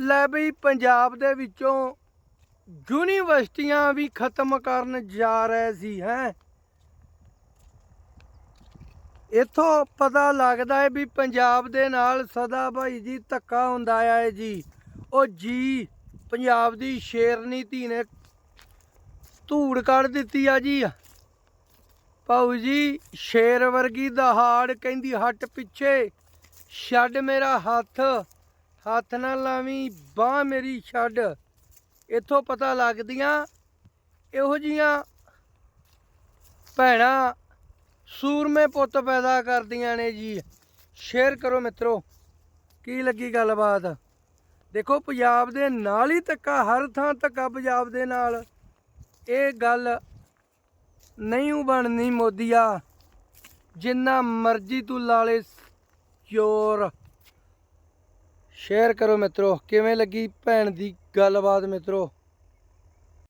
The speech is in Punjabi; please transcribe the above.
ਲੈ ਬਈ, ਪੰਜਾਬ ਦੇ ਵਿੱਚੋਂ ਯੂਨੀਵਰਸਿਟੀਆਂ ਵੀ ਖਤਮ ਕਰਨ ਜਾ ਰਹੇ ਸੀ, ਹੈ। ਇਥੋਂ ਪਤਾ ਲੱਗਦਾ ਹੈ ਵੀ ਪੰਜਾਬ ਦੇ ਨਾਲ ਸਦਾ ਭਾਈ ਜੀ ਧੱਕਾ ਹੁੰਦਾ ਆ ਹੈ ਜੀ। ਉਹ ਜੀ, ਪੰਜਾਬ ਦੀ ਸ਼ੇਰਨੀ ਧੀ ਨੇ ਧੂੜ ਕੱਢ ਦਿੱਤੀ ਆ ਜੀ। ਭਾਊ ਜੀ, ਸ਼ੇਰ ਵਰਗੀ ਦਹਾੜ ਕਹਿੰਦੀ, ਹੱਟ ਪਿੱਛੇ, ਛੱਡ ਮੇਰਾ ਹੱਥ। ਹੱਥ ਨਾ ਲਾਵੀਂ, ਬਾਹ ਮੇਰੀ ਛੱਡ। ਇੱਥੋਂ ਪਤਾ ਲੱਗਦੀਆਂ ਇਹੋ ਜੀਆਂ ਭੈਣਾਂ ਸੂਰਮੇ ਪੁੱਤ ਪੈਦਾ ਕਰਦੀਆਂ ਨੇ ਜੀ। ਸ਼ੇਅਰ ਕਰੋ ਮਿੱਤਰੋ, ਕੀ ਲੱਗੀ ਗੱਲਬਾਤ? ਦੇਖੋ, ਪੰਜਾਬ ਦੇ ਨਾਲ ਹੀ ਧੱਕਾ, ਹਰ ਥਾਂ ਧੱਕਾ ਪੰਜਾਬ ਦੇ ਨਾਲ। ਇਹ ਗੱਲ ਨਹੀਂ ਬਣਨੀ ਮੋਦੀਆ। ਜਿੰਨਾ ਮਰਜ਼ੀ ਤੂੰ ਲਾਲੇ ਚੋਰ। ਸ਼ੇਅਰ ਕਰੋ ਮਿੱਤਰੋ। ਕਿਵੇਂ ਲੱਗੀ ਭੈਣ ਦੀ ਗੱਲਬਾਤ ਮਿੱਤਰੋ?